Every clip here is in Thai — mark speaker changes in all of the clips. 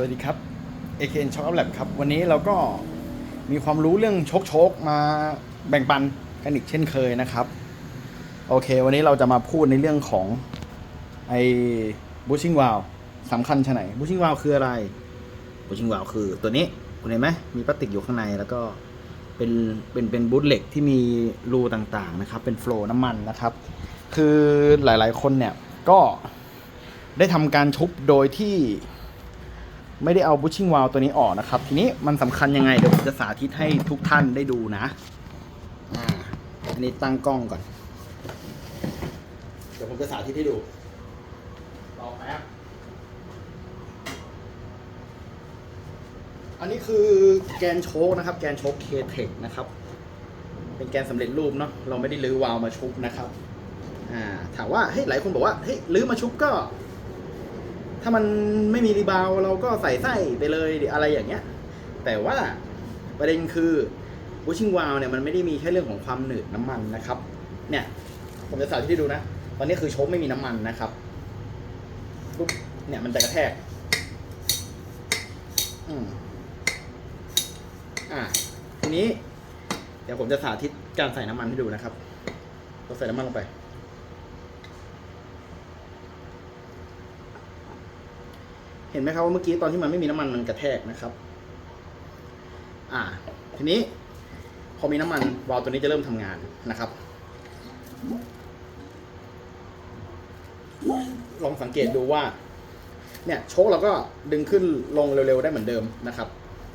Speaker 1: สวัสดีครับ AKN Shock Up Lab ครับ วันนี้เราก็มีความรู้เรื่องโชคโชคมาแบ่งปันกันอีกเช่นเคยนะครับ โอเค วันนี้เราจะมาพูดในเรื่องของไอ้บูชิงวาลสำคัญชะไหนบูชิงวาลคืออะไรบูชิงวาลคือตัวนี้คุณเห็นไหมมีพลาสติกอยู่ข้างในแล้วก็เป็นเป็นเป็นบูทเหล็กที่มีรูต่างๆนะครับ เป็นโฟล์น้ำมันนะครับ คือหลายๆคนเนี่ยก็ได้ทำการชุบโดยที่ ไม่ได้เอาบูชชิ่งวาลตัวนี้ออกนะครับ ทีนี้มันสำคัญยังไงเดี๋ยวผมจะสาธิตให้ทุกท่านได้ดูนะอ่าอันนี้ตั้งกล้องก่อน เดี๋ยวผมจะสาธิตให้ดูรอแป๊บอันนี้คือแกนโชคนะครับ แกนโชคเคเทคนะครับ เป็นแกนสำเร็จรูปเนาะเราไม่ได้ลื้อวาลมาชุบนะครับ อ่าถามว่าเฮ้ยหลายคนบอกว่าเฮ้ยลื้อมาชุบก็ ถ้ามันไม่มีรีบาวเราก็ใส่ไส้ไปเลยอะไรอย่างเงี้ย แต่ว่าประเด็นคือบูชิงวาลเนี่ยมันไม่ได้มีแค่เรื่องของความหนืดน้ำมันนะครับ เนี่ยผมจะสาธิตให้ดูนะตอนนี้คือโชคไม่มีน้ำมันนะครับปุ๊บเนี่ยมันจะกระแทก อืมอ่าทีนี้ เดี๋ยวผมจะสาธิตการใส่น้ำมันให้ดูนะครับเราใส่น้ำมันลงไป เห็นไหมครับว่าเมื่อกี้ตอนที่มันไม่มีน้ำมันมันกระแทกนะครับ อ่า ทีนี้พอมีน้ำมันวาล์วตัวนี้จะเริ่มทำงานนะครับลองสังเกตดูว่า เนี่ยโชคเราก็ดึงขึ้นลงเร็วๆได้เหมือนเดิมนะครับ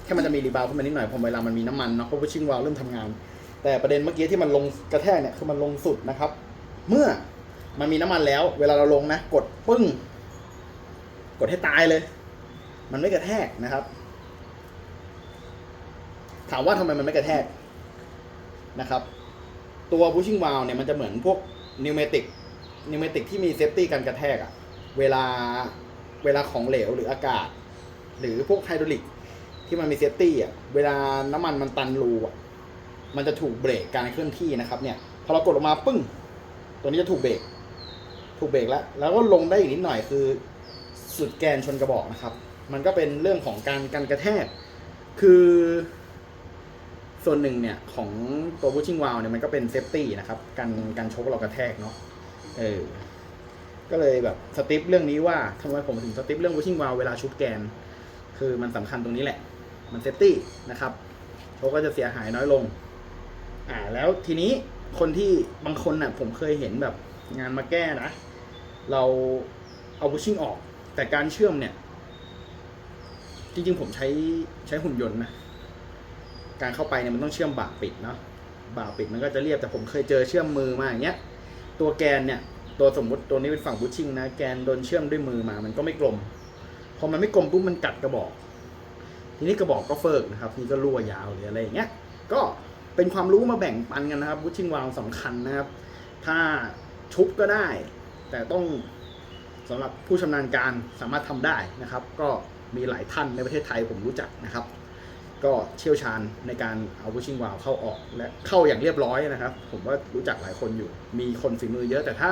Speaker 1: แค่มันจะมีรีบาวขึ้นมานิดหน่อยพอเวลามันมีน้ำมันเนาะเพราะว่าชิงวาล์วเริ่มทำงาน แต่ประเด็นเมื่อกี้ที่มันลงกระแทกเนี่ยคือมันลงสุดนะครับ เมื่อมันมีน้ำมันแล้ว เวลาเราลงนะ กดปึ้ง ดให้ตายเลย มันไม่กระแทกนะครับ ถามว่าทำไมมันไม่กระแทกนะครับ ตัว pushing valve เนี่ยมันจะเหมือนพวก pneumatic pneumatic ที่มีเซฟตี้การกระแทกอะเวลาเวลาของเหลวหรืออากาศ หรือพวกไฮดรอลิกที่มันมีเซฟตี้อะเวลาน้ำมันมันตันรูอะมันจะถูกเบรกการเคลื่อนที่นะครับ เนี่ย พอเรากดออกมาปึ้ง ตัวนี้จะถูกเบรก ถูกเบรกแล้ว แล้วก็ลงได้อีกนิดหน่อยคือ สุดแกนชนกระบอกนะครับ มันก็เป็นเรื่องของการการกระแทก คือ ส่วนหนึ่งเนี่ยของตัวบูชิ่งวาลเนี่ยมันก็เป็นเซฟตี้นะครับการการชกเรากระแทกเนาะเออก็เลยแบบสติปเรื่องนี้ว่าทำไมผมถึงสติปเรื่องบูชิ่งวาลเวลาชุบแกน คือมันสำคัญตรงนี้แหละ มันเซฟตี้นะครับโชกก็จะเสียหายน้อยลง อ่า แล้วทีนี้คนที่บางคนน่ะผมเคยเห็นแบบงานมาแก้นะ เราเอาบูชิ่งออก แต่การเชื่อมเนี่ย จริงๆผมใช้ใช้หุ่นยนต์นะ การเข้าไปเนี่ยมันต้องเชื่อมบ่าปิดเนาะบ่าปิดมันก็จะเรียบแต่ผมเคยเจอเชื่อมมือมาอย่างเงี้ย ตัวแกนเนี่ย ตัวสมมติตัวนี้เป็นฝั่งบูชิ่งนะ แกนโดนเชื่อมด้วยมือมา มันก็ไม่กลม พอมันไม่กลมปุ๊บมันกัดกระบอก ทีนี้กระบอกก็เฟิกนะครับ นี่ก็รั่วยาวหรืออะไรอย่างเงี้ย ก็เป็นความรู้มาแบ่งปันกันนะครับบูชิ่งวาลสำคัญนะครับ ถ้าชุบก็ได้ แต่ต้อง สำหรับผู้ชำนาญการสามารถทำได้นะครับ ก็มีหลายท่านในประเทศไทยผมรู้จักนะครับ ก็เชี่ยวชาญในการเอาบูชิงวาลเข้าออกและเข้าอย่างเรียบร้อยนะครับ ผมว่ารู้จักหลายคนอยู่ มีคนฝีมือเยอะแต่ถ้า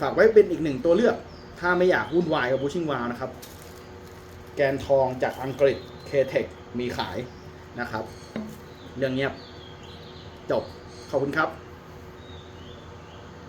Speaker 1: ฝากไว้เป็นอีกหนึ่งตัวเลือก ถ้าไม่อยากวุ่นวายกับบูชิงวาลนะครับ แกนทองจากอังกฤษ K-Tech มีขายนะครับ เรื่องเงียบจบขอบคุณครับ